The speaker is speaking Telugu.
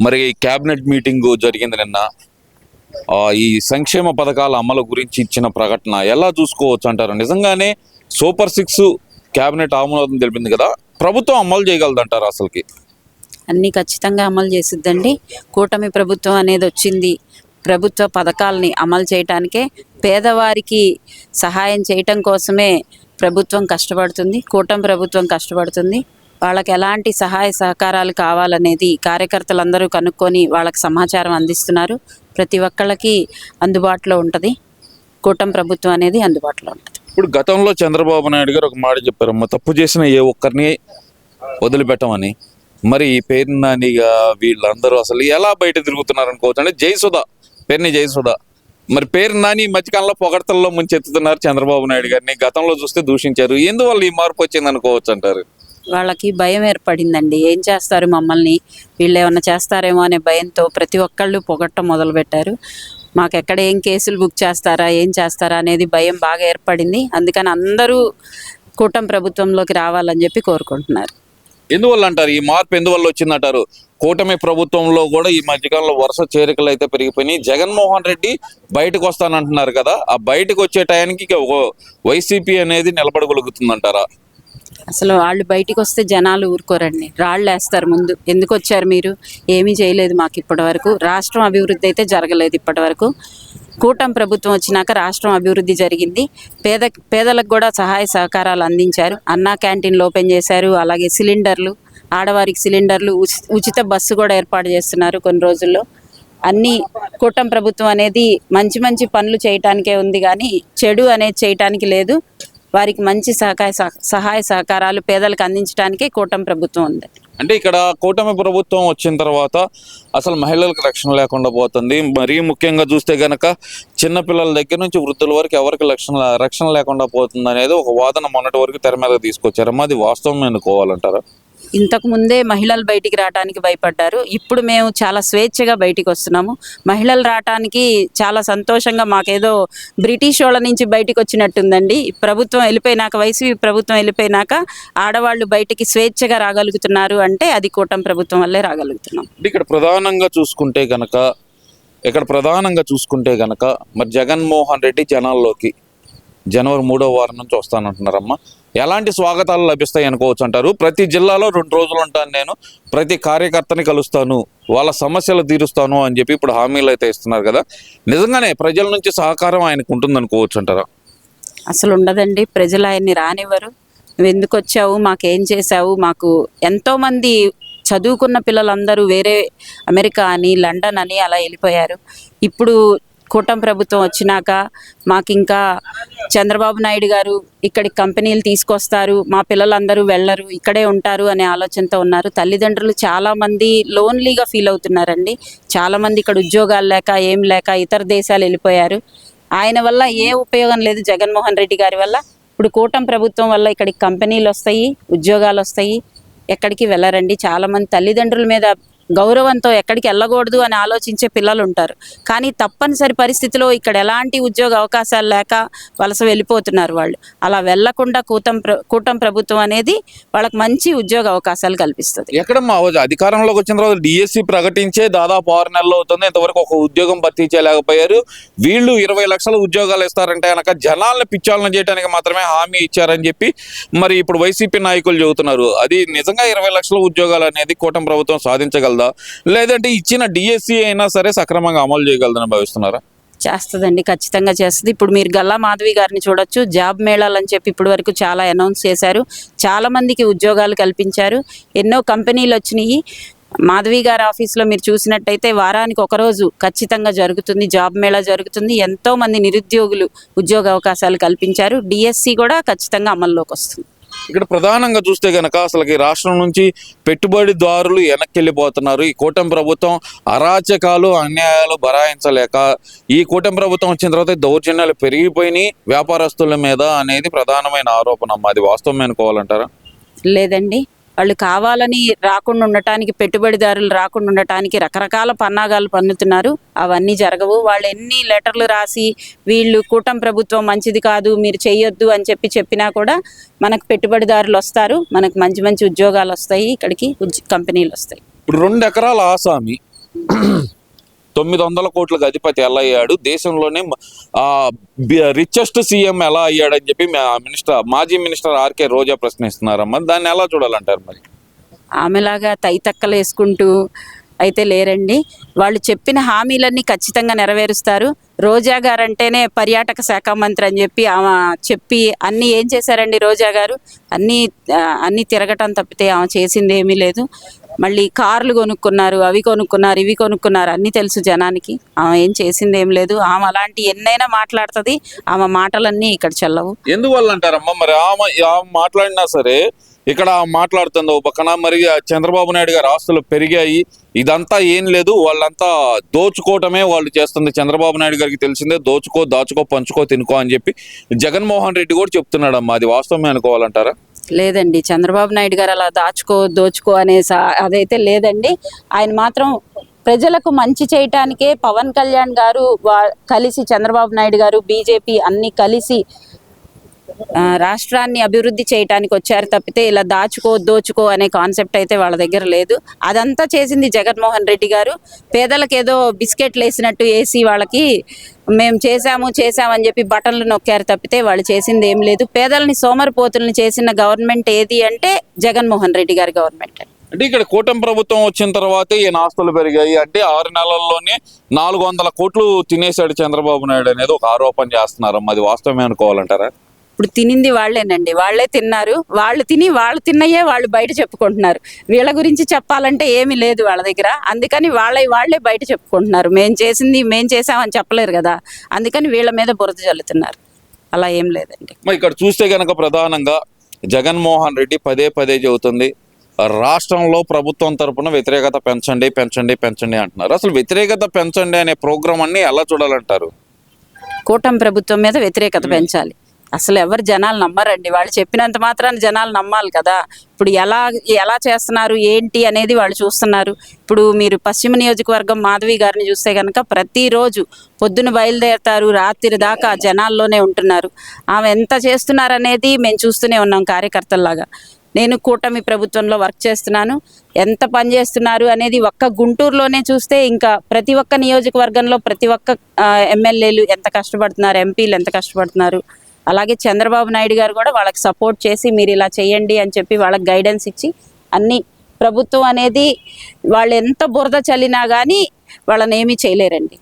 మరి క్యాబినెట్ మీటింగ్ జరిగింది నిన్న. ఈ సంక్షేమ పథకాల అమలు గురించి ఇచ్చిన ప్రకటన ఎలా చూసుకోవచ్చు అంటారు? నిజంగానే సూపర్ సిక్స్ క్యాబినెట్ ఆమోదం తెలిపింది కదా? ప్రభుత్వం అమలు చేయగలదంటారు అసలుకి? అన్నీ ఖచ్చితంగా అమలు చేసిద్దండి. కూటమి ప్రభుత్వం అనేది వచ్చింది. ప్రభుత్వ పథకాలని అమలు చేయటానికే పేదవారికి సహాయం చేయటం కోసమే ప్రభుత్వం కష్టపడుతుంది. కూటమి ప్రభుత్వం కష్టపడుతుంది. వాళ్ళకి ఎలాంటి సహాయ సహకారాలు కావాలనేది కార్యకర్తలందరూ కనుక్కొని వాళ్ళకి సమాచారం అందిస్తున్నారు. ప్రతి ఒక్కళ్ళకి అందుబాటులో ఉంటుంది. కూటమి ప్రభుత్వం అనేది అందుబాటులో ఉంటుంది. ఇప్పుడు గతంలో చంద్రబాబు నాయుడు గారు ఒక మాట చెప్పారమ్మా తప్పు చేసిన ఏ ఒక్కరిని వదిలిపెట్టమని. మరి ఈ పేరు నానిగా వీళ్ళందరూ అసలు ఎలా బయట తిరుగుతున్నారు అనుకోవచ్చు అంటే జయసుధ పేరుని జయసుధ. మరి పేరు నాని మధ్యకాలంలో పొగడతల్లో ముంచెత్తుతున్నారు చంద్రబాబు నాయుడు గారిని. గతంలో చూస్తే దూషించారు. ఎందువల్ల ఈ మార్పు వచ్చింది అనుకోవచ్చు అంటారు? వాళ్ళకి భయం ఏర్పడిందండి. ఏం చేస్తారు మమ్మల్ని? వీళ్ళు ఏమన్నా చేస్తారేమో అనే భయంతో ప్రతి ఒక్కళ్ళు పొగట్టం మొదలుపెట్టారు మాకు ఎక్కడ ఏం కేసులు బుక్ చేస్తారా? ఏం చేస్తారా? అనేది భయం బాగా ఏర్పడింది. అందుకని అందరూ కూటమి ప్రభుత్వంలోకి రావాలని చెప్పి కోరుకుంటున్నారు. ఎందువల్ల అంటారు? ఈ మార్పు ఎందువల్ల వచ్చిందంటారు? కూటమి ప్రభుత్వంలో కూడా ఈ మధ్యకాలంలో వరుస చేరికలు అయితే పెరిగిపోయినాయి. జగన్మోహన్ రెడ్డి బయటకు వస్తానంటున్నారు కదా. ఆ బయటకు వచ్చే టయానికి ఇక వైసీపీ అనేది నిలబడగలుగుతుందంటారా? అసలు వాళ్ళు బయటికి వస్తే జనాలు ఊరుకోరండి. రాళ్ళు వేస్తారు ముందు. ఎందుకు వచ్చారు మీరు? ఏమీ చేయలేదు మాకు ఇప్పటి వరకు రాష్ట్రం అభివృద్ధి అయితే జరగలేదు ఇప్పటి వరకు కూటమి ప్రభుత్వం వచ్చినాక రాష్ట్రం అభివృద్ధి జరిగింది. పేద పేదలకు కూడా సహాయ సహకారాలు అందించారు. అన్నా క్యాంటీన్లు ఓపెన్ చేశారు. అలాగే సిలిండర్లు ఆడవారికి సిలిండర్లు ఉచిత బస్సు కూడా ఏర్పాటు చేస్తున్నారు కొన్ని రోజుల్లో. అన్ని కూటమి ప్రభుత్వం అనేది మంచి మంచి పనులు చేయటానికే ఉంది కానీ చెడు అనేది చేయటానికి లేదు. వారికి మంచి సహకాయ సహ- సహాయ సహకారాలు పేదలకు అందించడానికి కూటమి ప్రభుత్వం ఉంది. అంటే ఇక్కడ కూటమి ప్రభుత్వం వచ్చిన తర్వాత అసలు మహిళలకు రక్షణ లేకుండా పోతుంది. మరీ ముఖ్యంగా చూస్తే గనక చిన్నపిల్లల దగ్గర నుంచి వృద్ధుల వరకు ఎవరికి రక్షణ రక్షణ లేకుండా పోతుంది అనేది ఒక వాదన మొన్నటి వరకు తెర మీద తీసుకొచ్చారమ్మా. అది వాస్తవం అనుకోవాలంటారా ఇంతకు ముందే మహిళలు బయటికి రావడానికి భయపడ్డారు. ఇప్పుడు మేము చాలా స్వేచ్ఛగా బయటికి వస్తున్నాము. మహిళలు రావటానికి చాలా సంతోషంగా మాకేదో బ్రిటిష్ వాళ్ళ నుంచి బయటికి వచ్చినట్టుందండి. ప్రభుత్వం వెళ్ళిపోయినాక వైసీపీ ప్రభుత్వం వెళ్ళిపోయినాక ఆడవాళ్ళు బయటికి స్వేచ్ఛగా రాగలుగుతున్నారు అంటే అది కూటమి ప్రభుత్వం వల్లే రాగలుగుతున్నాం. ఇక్కడ ప్రధానంగా చూసుకుంటే గనక ఇక్కడ ప్రధానంగా చూసుకుంటే గనక మరి జగన్మోహన్ రెడ్డి జనాల్లోకి జనవరి మూడో వారం నుంచి వస్తానంటున్నారమ్మా. ఎలాంటి స్వాగతాలు లభిస్తాయి అనుకోవచ్చు అంటారు. ప్రతి జిల్లాలో రెండు రోజులు ఉంటాను నేను. ప్రతి కార్యకర్తని కలుస్తాను. వాళ్ళ సమస్యలు తీరుస్తాను అని చెప్పి ఇప్పుడు హామీలు అయితే ఇస్తున్నారు కదా. నిజంగానే ప్రజల నుంచి సహకారం ఆయనకు ఉంటుంది అనుకోవచ్చు అంటారా? అసలు ఉండదండి. ప్రజలు ఆయన్ని రానివ్వరు. నువ్వు ఎందుకు వచ్చావు? మాకేం చేసావు మాకు ఎంతోమంది చదువుకున్న పిల్లలందరూ వేరే అమెరికా అని లండన్ అని అలా వెళ్ళిపోయారు. ఇప్పుడు కూటమి ప్రభుత్వం వచ్చినాక మాకు ఇంకా చంద్రబాబు నాయుడు గారు ఇక్కడికి కంపెనీలు తీసుకొస్తారు మా పిల్లలందరూ వెళ్ళరు ఇక్కడే ఉంటారు అనే ఆలోచనతో ఉన్నారు. తల్లిదండ్రులు చాలామంది లోన్లీగా ఫీల్ అవుతున్నారండి. చాలామంది ఇక్కడ ఉద్యోగాలు లేక ఏం లేక ఇతర దేశాలు వెళ్ళిపోయారు. ఆయన వల్ల ఏ ఉపయోగం లేదు జగన్మోహన్ రెడ్డి గారి వల్ల. ఇప్పుడు కూటమి ప్రభుత్వం వల్ల ఇక్కడికి కంపెనీలు వస్తాయి ఉద్యోగాలు వస్తాయి ఎక్కడికి వెళ్ళరండి. చాలామంది తల్లిదండ్రుల మీద గౌరవంతో ఎక్కడికి వెళ్ళకూడదు అని ఆలోచించే పిల్లలు ఉంటారు కానీ తప్పనిసరి పరిస్థితిలో ఇక్కడ ఎలాంటి ఉద్యోగ అవకాశాలు లేక వలస వెళ్ళిపోతున్నారు వాళ్ళు. అలా వెళ్ళకుండా కూటం కూటం ప్రభుత్వం అనేది వాళ్ళకి మంచి ఉద్యోగ అవకాశాలు కల్పిస్తుంది. ఎక్కడమ్మా? అధికారంలోకి వచ్చిన తర్వాత డిఎస్సి ప్రకటించే దాదాపు ఆరు నెలలు అవుతుంది. ఇంతవరకు ఒక ఉద్యోగం భర్తీ చేయలేకపోయారు వీళ్ళు ఇరవై లక్షల ఉద్యోగాలు ఇస్తారంటే కనుక జనాలను పిచ్చాలను చేయడానికి మాత్రమే హామీ ఇచ్చారని చెప్పి మరి ఇప్పుడు వైసీపీ నాయకులు చెబుతున్నారు. అది నిజంగా ఇరవై లక్షల ఉద్యోగాలు అనేది కూటమి ప్రభుత్వం సాధించగలదు? లేదంటే ఇచ్చిన డిఎస్సి అయినా సరే సక్రమంగా అమలు చేయగలదని భావిస్తున్నారా? చేస్తుందండి ఖచ్చితంగా చేస్తుంది. ఇప్పుడు మీరు గల్లా మాధవి గారిని చూడొచ్చు. జాబ్ మేళాలని చెప్పి ఇప్పటి వరకు చాలా అనౌన్స్ చేశారు. చాలా మందికి ఉద్యోగాలు కల్పించారు. ఎన్నో కంపెనీలు వచ్చినాయి. మాధవి గారి ఆఫీస్లో మీరు చూసినట్టయితే వారానికి ఒక రోజు ఖచ్చితంగా జరుగుతుంది. జాబ్ మేళా జరుగుతుంది. ఎంతో మంది నిరుద్యోగులు ఉద్యోగ అవకాశాలు కల్పించారు. డిఎస్సి కూడా ఖచ్చితంగా అమల్లోకి వస్తుంది. ఇక్కడ ప్రధానంగా చూస్తే కనుక అసలుకి రాష్ట్రం నుంచి పెట్టుబడిదారులు వెనక్కి వెళ్ళిపోతున్నారు ఈ కూటమి ప్రభుత్వం అరాచకాలు అన్యాయాలు భరాయించలేక ఈ కూటమి ప్రభుత్వం వచ్చిన తర్వాత దౌర్జన్యాలు పెరిగిపోయినాయి. వ్యాపారస్తుల మీద అనేది ప్రధానమైన ఆరోపణ. అది వాస్తవం అనుకోవాలంటారా? లేదండి. వాళ్ళు కావాలని రాకుండా ఉండటానికి పెట్టుబడిదారులు రాకుండా ఉండటానికి రకరకాల పన్నాగాలు పన్నుతున్నారు. అవన్నీ జరగవు. వాళ్ళు ఎన్ని లెటర్లు రాసి వీళ్ళు కూటమి ప్రభుత్వం మంచిది కాదు మీరు చేయొద్దు అని చెప్పి చెప్పినా కూడా మనకు పెట్టుబడిదారులు వస్తారు. మనకు మంచి మంచి ఉద్యోగాలు వస్తాయి. ఇక్కడికి ఉద్య- కంపెనీలు వస్తాయి. ఇప్పుడు రెండు ఎకరాల ఆసామి. తొమ్మిది వందల కోట్లకు అధిపతి ఎలా అయ్యాడు? దేశంలోనే రిచెస్ట్ సీఎం ఎలా అయ్యాడని చెప్పి మినిస్టర్ మాజీ మినిస్టర్ ఆర్కే రోజా ప్రశ్నిస్తున్నారమ్మా దాన్ని ఎలా చూడాలంటారు మరి? ఆమెలాగా తైతక్కలు వేసుకుంటూ అయితే లేరండి. వాళ్ళు చెప్పిన హామీలన్నీ ఖచ్చితంగా నెరవేరుస్తారు. రోజా గారు అంటేనే పర్యాటక శాఖ మంత్రి అని చెప్పి ఆమె చెప్పి అన్నీ ఏం చేశారండి రోజా గారు? అన్నీ అన్నీ తిరగటం తప్పితే ఆమె చేసింది ఏమీ లేదు. మళ్ళీ కార్లు కొనుక్కున్నారు అవి కొనుక్కున్నారు ఇవి కొనుక్కున్నారు అన్నీ తెలుసు జనానికి. ఆమె ఏం చేసింది ఏం లేదు. ఆమె అలాంటి ఎన్నైనా మాట్లాడుతుంది ఆమె మాటలన్నీ ఇక్కడ చెల్లవు. ఎందువల్ల అంటారమ్మా మరి? ఆమె ఆమె మాట్లాడినా సరే ఇక్కడ మాట్లాడుతుంది ఒక పక్కన. మరి చంద్రబాబు నాయుడు గారి ఆస్తులు పెరిగాయి. ఇదంతా ఏం లేదు. వాళ్ళంతా దోచుకోవటమే వాళ్ళు చేస్తుంది. చంద్రబాబు నాయుడు గారికి తెలిసిందే దోచుకో దాచుకో పంచుకో తినుకో అని చెప్పి జగన్మోహన్ రెడ్డి కూడా చెప్తున్నాడమ్మా. అది వాస్తవమే అనుకోవాలంటారా? లేదండి. చంద్రబాబు నాయుడు గారు అలా దాచుకో దోచుకో అనే సా- అదైతే లేదండి. ఆయన మాత్రం ప్రజలకు మంచి చేయటానికే పవన్ కళ్యాణ్ గారు వా- కలిసి చంద్రబాబు నాయుడు గారు బీజేపీ అన్ని కలిసి రాష్ట్రాన్ని అభివృద్ధి చేయటానికి వచ్చారు తప్పితే ఇలా దాచుకో దోచుకో అనే కాన్సెప్ట్ అయితే వాళ్ళ దగ్గర లేదు. అదంతా చేసింది జగన్మోహన్ రెడ్డి గారు. పేదలకు ఏదో బిస్కెట్లు వేసినట్టు వేసి వాళ్ళకి మేము చేశాము చేశామని చెప్పి బటన్లు నొక్కారు తప్పితే వాళ్ళు చేసింది ఏం లేదు. పేదలని సోమరిపోతుల్ని చేసిన గవర్నమెంట్ ఏది అంటే జగన్మోహన్ రెడ్డి గారి గవర్నమెంట్ అంటే ఇక్కడ కూటమి ప్రభుత్వం వచ్చిన తర్వాత ఈయన ఆస్తులు పెరిగాయి. అంటే ఆరు నెలల్లోనే నాలుగు వందల కోట్లు తినేశాడు చంద్రబాబు నాయుడు అనేది ఒక ఆరోపణ చేస్తున్నారమ్మా. అది వాస్తవమే అనుకోవాలంటారా? ఇప్పుడు తినింది వాళ్ళేనండి. వాళ్ళే తిన్నారు. వాళ్ళు తిని వాళ్ళు తిన్నయే వాళ్ళు బయట చెప్పుకుంటున్నారు. వీళ్ళ గురించి చెప్పాలంటే ఏమీ లేదు వాళ్ళ దగ్గర. అందుకని వాళ్ళ వాళ్ళే బయట చెప్పుకుంటున్నారు. మేం చేసింది మేం చేసామని చెప్పలేరు కదా. అందుకని వీళ్ళ మీద బురద చల్లుతున్నారు అలా ఏం లేదండి. ఇక్కడ చూస్తే గనక ప్రధానంగా జగన్మోహన్ రెడ్డి పదే పదే చెబుతుంది రాష్ట్రంలో ప్రభుత్వం తరపున వ్యతిరేకత పెంచండి పెంచండి పెంచండి అంటున్నారు. అసలు వ్యతిరేకత పెంచండి అనే ప్రోగ్రామ్ అన్ని ఎలా చూడాలంటారు? కూటమి ప్రభుత్వం మీద వ్యతిరేకత పెంచాలి. అసలు ఎవరు జనాలు నమ్మరండి. వాళ్ళు చెప్పినంత మాత్రాన జనాలు నమ్మాలి కదా. ఇప్పుడు ఎలా ఎలా చేస్తున్నారు ఏంటి అనేది వాళ్ళు చూస్తున్నారు. ఇప్పుడు మీరు పశ్చిమ నియోజకవర్గం మాధవి గారిని చూస్తే కనుక ప్రతిరోజు పొద్దున బయలుదేరుతారు రాత్రి దాకా జనాల్లోనే ఉంటున్నారు. ఆమె ఎంత చేస్తున్నారు అనేది మేము చూస్తూనే ఉన్నాం కార్యకర్తల్లాగా. నేను కూటమి ప్రభుత్వంలో వర్క్ చేస్తున్నాను. ఎంత పని చేస్తున్నారు అనేది ఒక్క గుంటూరులోనే చూస్తే ఇంకా ప్రతి ఒక్క నియోజకవర్గంలో ప్రతి ఒక్క ఎమ్మెల్యేలు ఎంత కష్టపడుతున్నారు ఎంపీలు ఎంత కష్టపడుతున్నారు. అలాగే చంద్రబాబు నాయుడు గారు కూడా వాళ్ళకి సపోర్ట్ చేసి మీరు ఇలా చేయండి అని చెప్పి వాళ్ళకి గైడెన్స్ ఇచ్చి అన్ని ప్రభుత్వం అనేది వాళ్ళు ఎంత బురద చల్లినా కానీ వాళ్ళని ఏమీ చేయలేరండి.